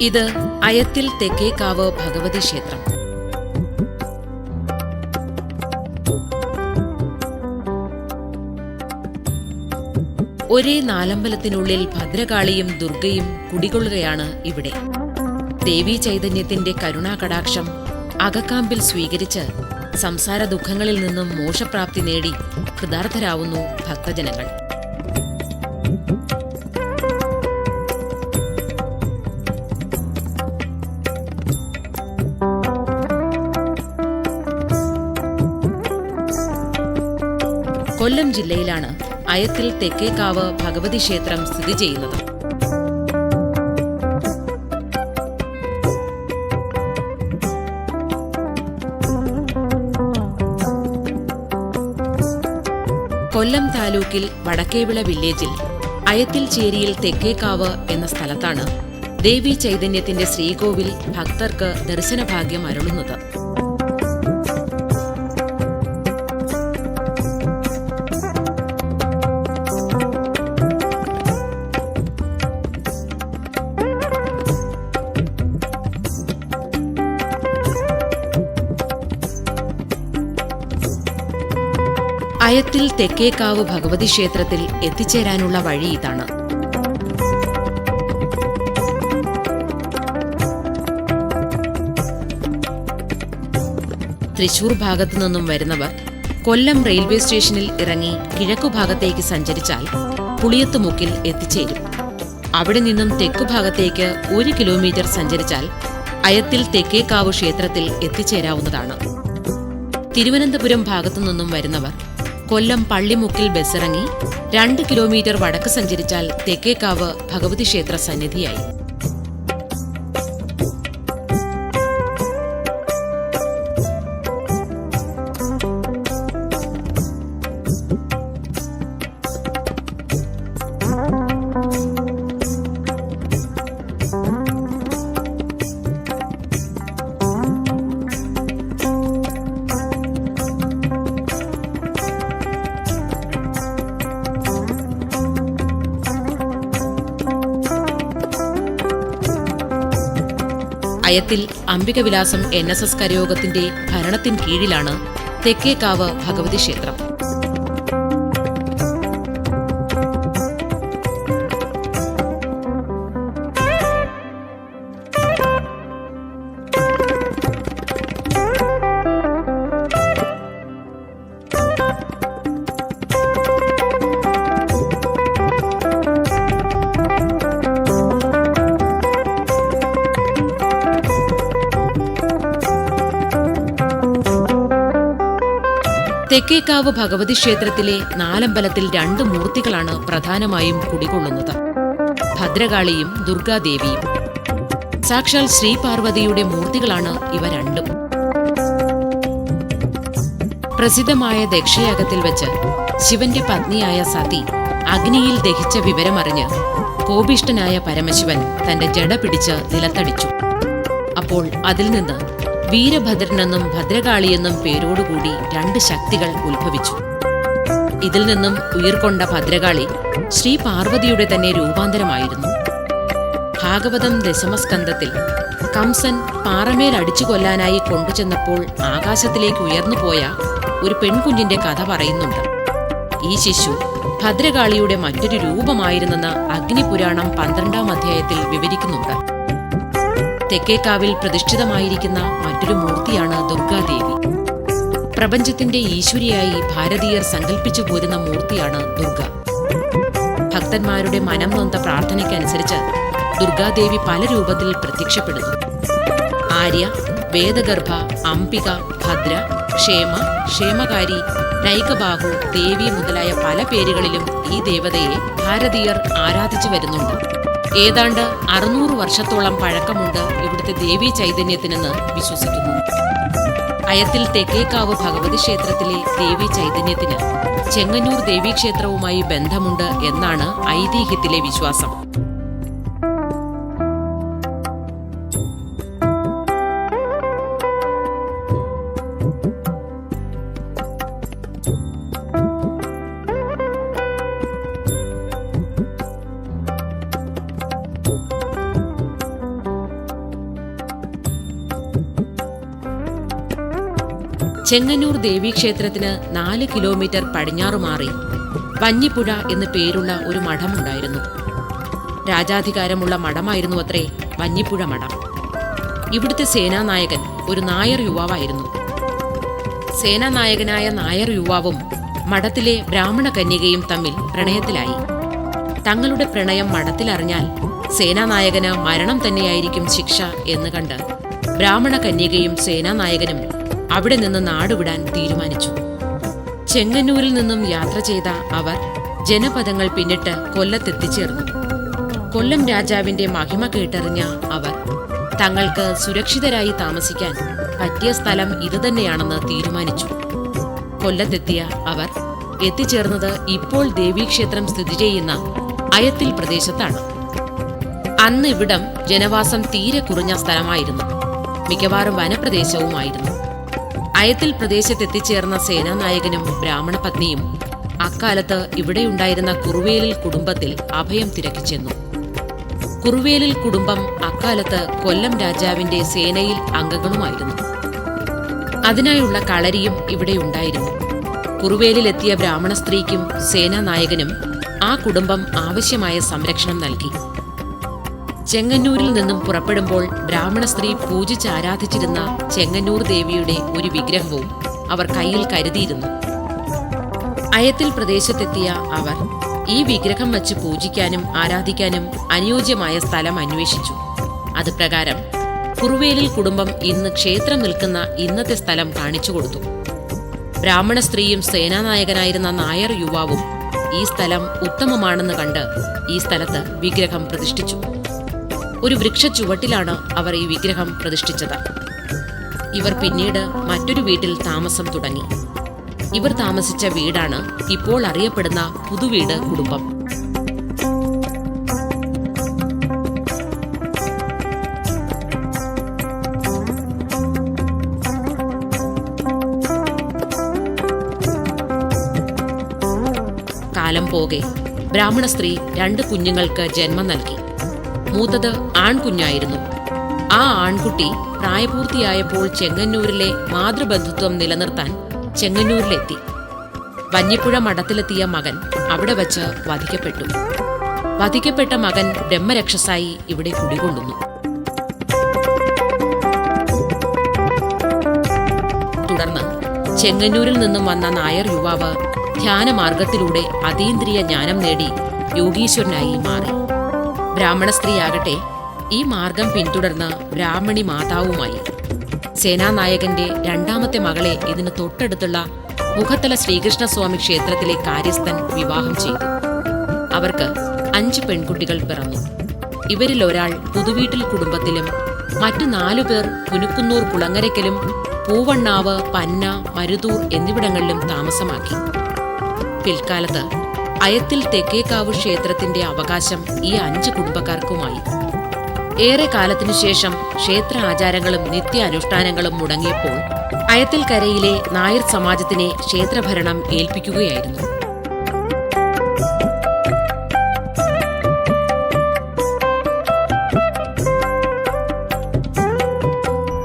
ഇത് അയത്തിൽ തെക്കേക്കാവ് ഭഗവതി ക്ഷേത്രം. ഒരേ നാലമ്പലത്തിനുള്ളിൽ ഭദ്രകാളിയും ദുർഗയും കുടികൊള്ളുകയാണ് ഇവിടെ. ദേവീ ചൈതന്യത്തിന്റെ കരുണാകടാക്ഷം അകക്കാമ്പിൽ സ്വീകരിച്ച് സംസാര ദുഃഖങ്ങളിൽ നിന്നും മോക്ഷപ്രാപ്തി നേടി കൃതാർത്ഥരാവുന്നു ഭക്തജനങ്ങൾ. കൊല്ലം ജില്ലയിലാണ് അയത്തിൽ തെക്കേക്കാവ് ഭഗവതി ക്ഷേത്രം സ്ഥിതി ചെയ്യുന്നത്. കൊല്ലം താലൂക്കിൽ വടക്കേവിള വില്ലേജിൽ അയത്തിൽ ചേരിയിൽ തെക്കേക്കാവ് എന്ന സ്ഥലത്താണ് ദേവി ചൈതന്യത്തിന്റെ ശ്രീകോവിൽ ഭക്തർക്ക് ദർശനഭാഗ്യം അരുളുന്നത്. അയത്തിൽ തെക്കേക്കാവ് ഭഗവതി ക്ഷേത്രത്തിൽ എത്തിച്ചേരാനുള്ള വഴി ഇതാണ്. തൃശൂർ ഭാഗത്തു നിന്നും വരുന്നവർ കൊല്ലം റെയിൽവേ സ്റ്റേഷനിൽ ഇറങ്ങി കിഴക്കുഭാഗത്തേക്ക് സഞ്ചരിച്ചാൽ പുളിയത്തുമുക്കിൽ എത്തിച്ചേരും. അവിടെ നിന്നും തെക്കുഭാഗത്തേക്ക് ഒരു കിലോമീറ്റർ സഞ്ചരിച്ചാൽ അയത്തിൽ തെക്കേക്കാവ് ക്ഷേത്രത്തിൽ എത്തിച്ചേരാവുന്നതാണ്. തിരുവനന്തപുരം ഭാഗത്തു നിന്നും വരുന്നവർ കൊല്ലം പള്ളിമുക്കിൽ ബസ്സിറങ്ങി രണ്ട് കിലോമീറ്റർ വടക്ക് സഞ്ചരിച്ചാൽ തെക്കേക്കാവ് ഭഗവതി ക്ഷേത്ര സന്നിധിയായി. Ayathil Ambikavilasam N S S കരയോഗത്തിന്റെ ഭരണത്തിൻ കീഴിലാണ് തെക്കേക്കാവ് ഭഗവതി ക്ഷേത്രം. തെക്കേക്കാവ് ഭഗവതി ക്ഷേത്രത്തിലെ നാലമ്പലത്തിൽ രണ്ട് മൂർത്തികളാണ് പ്രധാനമായും കുടികൊള്ളുന്നത്. ഭദ്രകാളിയും ദുർഗാദേവിയും. സാക്ഷാൽ ശ്രീപാർവതിയുടെ മൂർത്തികളാണ് ഇവ രണ്ടും. പ്രസിദ്ധമായ ദക്ഷയാഗത്തിൽ വെച്ച് ശിവന്റെ പത്നിയായ സതി അഗ്നിയിൽ ദഹിച്ച വിവരമറിഞ്ഞ് കോപിഷ്ടനായ പരമശിവൻ തന്റെ ജട പിടിച്ച് നിലത്തടിച്ചു. അപ്പോൾ അതിൽ നിന്ന് വീരഭദ്രനെന്നും ഭദ്രകാളിയെന്നും പേരോടുകൂടി രണ്ട് ശക്തികൾ ഉത്ഭവിച്ചു. ഇതിൽ നിന്നും ഉയർക്കൊണ്ട ഭദ്രകാളി ശ്രീ പാർവതിയുടെ തന്നെ രൂപാന്തരമായിരുന്നു. ഭാഗവതം ദശമസ്കന്ധത്തിൽ കംസൻ പാറമേൽ അടിച്ചു കൊല്ലാനായി കൊണ്ടുചെന്നപ്പോൾ ആകാശത്തിലേക്ക് ഉയർന്നുപോയ ഒരു പെൺകുഞ്ഞിന്റെ കഥ പറയുന്നുണ്ട്. ഈ ശിശു ഭദ്രകാളിയുടെ മറ്റൊരു രൂപമായിരുന്നെന്ന് അഗ്നിപുരാണം പന്ത്രണ്ടാം അധ്യായത്തിൽ വിവരിക്കുന്നുണ്ട്. തെക്കേക്കാവിൽ പ്രതിഷ്ഠിതമായിരിക്കുന്ന മറ്റൊരു മൂർത്തിയാണ് ദുർഗാദേവി. പ്രപഞ്ചത്തിന്റെ ഈശ്വരിയായി ഭാരതീയർ സങ്കല്പിച്ചു പോരുന്ന മൂർത്തിയാണ് ദുർഗ. ഭക്തന്മാരുടെ മനം നൊന്ത പ്രാർത്ഥനയ്ക്കനുസരിച്ച് ദുർഗാദേവി പല രൂപത്തിൽ പ്രത്യക്ഷപ്പെടുന്നു. ആര്യ വേദഗർഭ അംബിക ഭദ്ര ക്ഷേമ ക്ഷേമകാരി നൈകബാഹു ദേവി മുതലായ പല പേരുകളിലും ഈ ദേവതയെ ഭാരതീയർ ആരാധിച്ചു വരുന്നുണ്ട്. ഏതാണ്ട് അറുന്നൂറ് വർഷത്തോളം പഴക്കമുണ്ട് ഇവിടുത്തെ ദേവീ ചൈതന്യത്തിനെന്ന് വിശ്വസിക്കുന്നു. അയത്തിൽ തെക്കേക്കാവ് ഭഗവതി ക്ഷേത്രത്തിലെ ദേവീ ചൈതന്യത്തിന് ചെങ്ങന്നൂർ ദേവീക്ഷേത്രവുമായി ബന്ധമുണ്ട് എന്നാണ് ഐതിഹ്യത്തിലെ വിശ്വാസം. ചെങ്ങന്നൂർ ദേവീക്ഷേത്രത്തിന് നാല് കിലോമീറ്റർ പടിഞ്ഞാറുമാറി വഞ്ഞിപ്പുഴ എന്ന് പേരുള്ള ഒരു മഠമുണ്ടായിരുന്നു. രാജാധികാരമുള്ള മഠമായിരുന്നു അത്രേ വഞ്ഞിപ്പുഴ മഠം. ഇവിടുത്തെ സേനാനായകൻ ഒരു നായർ യുവാവായിരുന്നു. സേനാനായകനായ നായർ യുവാവും മഠത്തിലെ ബ്രാഹ്മണ കന്യകയും തമ്മിൽ പ്രണയത്തിലായി. തങ്ങളുടെ പ്രണയം മഠത്തിലറിഞ്ഞാൽ സേനാനായകന് മരണം തന്നെയായിരിക്കും ശിക്ഷ എന്ന് കണ്ട് ബ്രാഹ്മണ കന്യകയും സേനാനായകനും അവിടെ നിന്ന് നാടുവിടാൻ തീരുമാനിച്ചു. ചെങ്ങന്നൂരിൽ നിന്നും യാത്ര ചെയ്ത അവർ ജനപദങ്ങൾ പിന്നിട്ട് കൊല്ലത്തെത്തിച്ചേർന്നു. കൊല്ലം രാജാവിന്റെ മഹിമ കേട്ടറിഞ്ഞ അവർ തങ്ങൾക്ക് സുരക്ഷിതരായി താമസിക്കാൻ പറ്റിയ സ്ഥലം ഇതുതന്നെയാണെന്ന് തീരുമാനിച്ചു. കൊല്ലത്തെത്തിയ അവർ എത്തിച്ചേർന്നത് ഇപ്പോൾ ദേവീക്ഷേത്രം സ്ഥിതി ചെയ്യുന്ന അയത്തിൽ പ്രദേശത്താണ്. അന്ന് ഇവിടം ജനവാസം തീരെ കുറഞ്ഞ സ്ഥലമായിരുന്നു. മിക്കവാറും വനപ്രദേശവുമായിരുന്നു. അയത്തിൽ പ്രദേശത്തെത്തിച്ചേർന്ന സേനാനായകനും ബ്രാഹ്മണ പത്നിയും അക്കാലത്ത് ഇവിടെയുണ്ടായിരുന്ന കുറുവേലിൽ കുടുംബത്തിൽ അഭയം തിരക്കി ചെന്നു കുറുവേലിൽ കുടുംബം അക്കാലത്ത് കൊല്ലം രാജാവിന്റെ സേനയിൽ അംഗങ്ങളുമായിരുന്നു. അതിനായുള്ള കളരിയും ഇവിടെയുണ്ടായിരുന്നു. കുറുവേലിലെത്തിയ ബ്രാഹ്മണ സ്ത്രീക്കും സേനാനായകനും ആ കുടുംബം ആവശ്യമായ സംരക്ഷണം നൽകി. ചെങ്ങന്നൂരിൽ നിന്നും പുറപ്പെടുമ്പോൾ ബ്രാഹ്മണ സ്ത്രീ പൂജിച്ച് ആരാധിച്ചിരുന്ന ചെങ്ങന്നൂർ ദേവിയുടെ ഒരു വിഗ്രഹവും അവർ കയ്യിൽ കരുതിയിരുന്നു. അയത്തിൽ പ്രദേശത്തെത്തിയ അവർ ഈ വിഗ്രഹം വച്ച് പൂജിക്കാനും ആരാധിക്കാനും അനുയോജ്യമായ സ്ഥലം അന്വേഷിച്ചു. അത് പ്രകാരം കുറുവേലിൽ കുടുംബം ഇന്ന് ക്ഷേത്രം നിൽക്കുന്ന ഇന്നത്തെ സ്ഥലം കാണിച്ചു കൊടുത്തു. ബ്രാഹ്മണ സ്ത്രീയും സേനാനായകനായിരുന്ന നായർ യുവാവും ഈ സ്ഥലം ഉത്തമമാണെന്ന് കണ്ട് ഈ സ്ഥലത്ത് വിഗ്രഹം പ്രതിഷ്ഠിച്ചു. ഒരു വൃക്ഷ ചുവട്ടിലാണ് അവർ ഈ വിഗ്രഹം പ്രതിഷ്ഠിച്ചത്. ഇവർ പിന്നീട് മറ്റൊരു വീട്ടിൽ താമസം തുടങ്ങി. ഇവർ താമസിച്ച വീടാണ് ഇപ്പോൾ അറിയപ്പെടുന്ന പുതുവീട് കുടുംബം. കാലം പോകെ. ബ്രാഹ്മണ സ്ത്രീ രണ്ട് കുഞ്ഞുങ്ങൾക്ക് ജന്മം നൽകി. മൂത്തത് ആൺകുഞ്ഞായിരുന്നു. ആ ആൺകുട്ടി പ്രായപൂർത്തിയായപ്പോൾ ചെങ്ങന്നൂരിലെ മാതൃബന്ധുത്വം നിലനിർത്താൻ ചെങ്ങന്നൂരിലെത്തി. വഞ്ഞിപ്പുഴ മഠത്തിലെത്തിയ മകൻ അവിടെ വച്ച് വധിക്കപ്പെട്ടു. വധിക്കപ്പെട്ട മകൻ ബ്രഹ്മരക്ഷസായി ഇവിടെ കുടികൊള്ളുന്നു. തുടർന്ന് ചെങ്ങന്നൂരിൽ നിന്നും വന്ന നായർ യുവാവ് ധ്യാനമാർഗത്തിലൂടെ അതീന്ദ്രിയ ജ്ഞാനം നേടി യോഗീശ്വരനായി മാറി. ബ്രാഹ്മണ സ്ത്രീയാകട്ടെ ഈ മാർഗം പിന്തുടർന്ന ബ്രാഹ്മണി മാതാവുമായി. സേനാനായകന്റെ രണ്ടാമത്തെ മകളെ ഇതിന് തൊട്ടടുത്തുള്ള മുഖത്തല ശ്രീകൃഷ്ണസ്വാമി ക്ഷേത്രത്തിലെ കാര്യസ്ഥൻ വിവാഹം ചെയ്തു. അവർക്ക് അഞ്ച് പെൺകുട്ടികൾ പിറന്നു. ഇവരിൽ ഒരാൾ പുതുവീട്ടിൽ കുടുംബത്തിലും മറ്റു നാലുപേർ പുനുക്കുന്നൂർ കുളങ്ങരയ്ക്കലും പൂവണ്ണാവ് പന്ന മരുതൂർ എന്നിവിടങ്ങളിലും താമസമാക്കി. പിൽക്കാലത്ത് അയത്തിൽ തെക്കേക്കാവ് ക്ഷേത്രത്തിന്റെ അവകാശം ഈ അഞ്ച് കുടുംബക്കാർക്കുമായി. ഏറെ കാലത്തിനു ശേഷം ക്ഷേത്ര ആചാരങ്ങളും നിത്യാനുഷ്ഠാനങ്ങളും മുടങ്ങിയപ്പോൾ അയത്തിൽ കരയിലെ നായർ സമാജത്തിനെ ക്ഷേത്രഭരണം ഏൽപ്പിക്കുകയായിരുന്നു.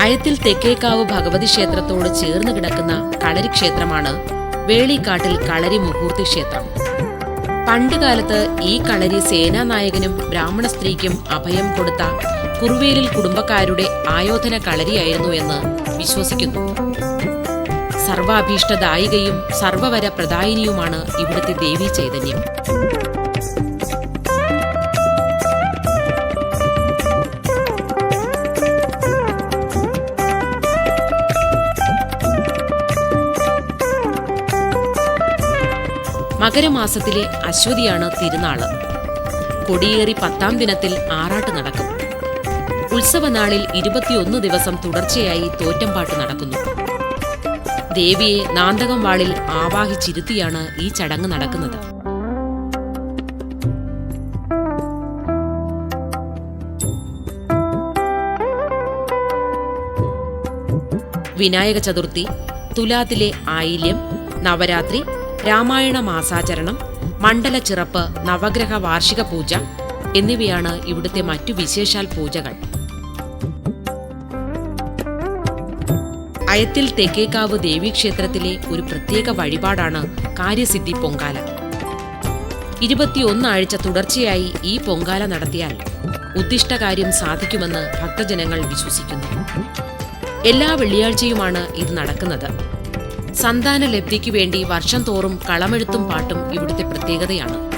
അയത്തിൽ തെക്കേക്കാവ് ഭഗവതി ക്ഷേത്രത്തോട് ചേർന്ന് കിടക്കുന്ന കളരി ക്ഷേത്രമാണ് വേളിക്കാട്ടിൽ കളരി മുഹൂർത്തി ക്ഷേത്രം. പണ്ടുകാലത്ത് ഈ കളരി സേനാനായകനും ബ്രാഹ്മണ സ്ത്രീക്കും അഭയം കൊടുത്ത കുറുവേലിൽ കുടുംബക്കാരുടെ ആയോധന കളരിയായിരുന്നു എന്ന് വിശ്വസിക്കുന്നു. സർവാഭീഷ്ടദായികയും സർവവര പ്രദായിനിയുമാണ് ഇവിടുത്തെ ദേവി ചൈതന്യം. മകരമാസത്തിലെ അശ്വതിയാണ് തിരുനാൾ. കൊടിയേറി പത്താം ദിനത്തിൽ ആറാട്ട് നടക്കും. ഉത്സവനാളിൽ ഇരുപത്തിയൊന്ന് ദിവസം തുടർച്ചയായി തോറ്റംപാട്ട് നടക്കുന്നു. ദേവിയെ നാന്തകം വാളിൽ ആവാഹിച്ചിരുത്തിയാണ് ഈ ചടങ്ങ് നടക്കുന്നത്. വിനായക ചതുർത്ഥി തുലാത്തിലെ ആയില്യം നവരാത്രി രാമായണ മാസാചരണം മണ്ഡല ചിറപ്പ് നവഗ്രഹ വാർഷിക പൂജ എന്നിവയാണ് ഇവിടുത്തെ മറ്റു വിശേഷാൽ പൂജകൾ. അയത്തിൽ തെക്കേക്കാവ് ദേവീക്ഷേത്രത്തിലെ ഒരു പ്രത്യേക വഴിപാടാണ് കാര്യസിദ്ധി പൊങ്കാല. ഇരുപത്തിയൊന്നാഴ്ച തുടർച്ചയായി ഈ പൊങ്കാല നടത്തിയാൽ ഉദ്ദിഷ്ടകാര്യം സാധിക്കുമെന്ന് ഭക്തജനങ്ങൾ വിശ്വസിക്കുന്നു. എല്ലാ വെള്ളിയാഴ്ചയുമാണ് ഇത് നടക്കുന്നത്. സന്താന ലബ്ധിക്കു വേണ്ടി വർഷം തോറും കളമെഴുത്തും പാട്ടും ഇവിടുത്തെ പ്രത്യേകതയാണ്.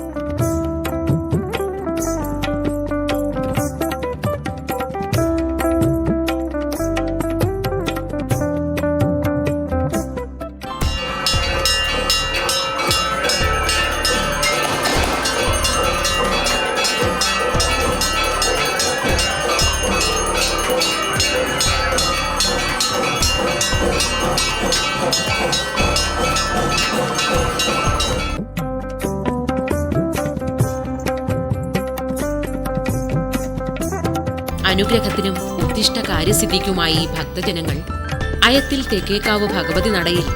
അനുഗ്രഹത്തിനും ഉദ്ദിഷ്ട കാര്യസിദ്ധിക്കുമായി ഭക്തജനങ്ങൾ അയത്തിൽ തെക്കേക്കാവ് ഭഗവതി നടയിൽ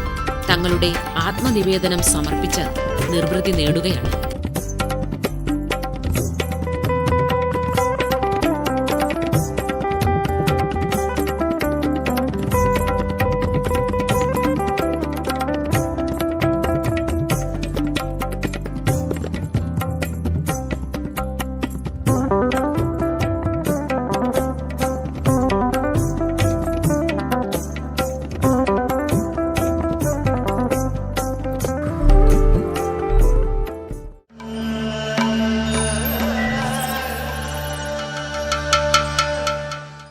തങ്ങളുടെ ആത്മനിവേദനം സമർപ്പിച്ച് നിർവൃതി നേടുകയാണ്.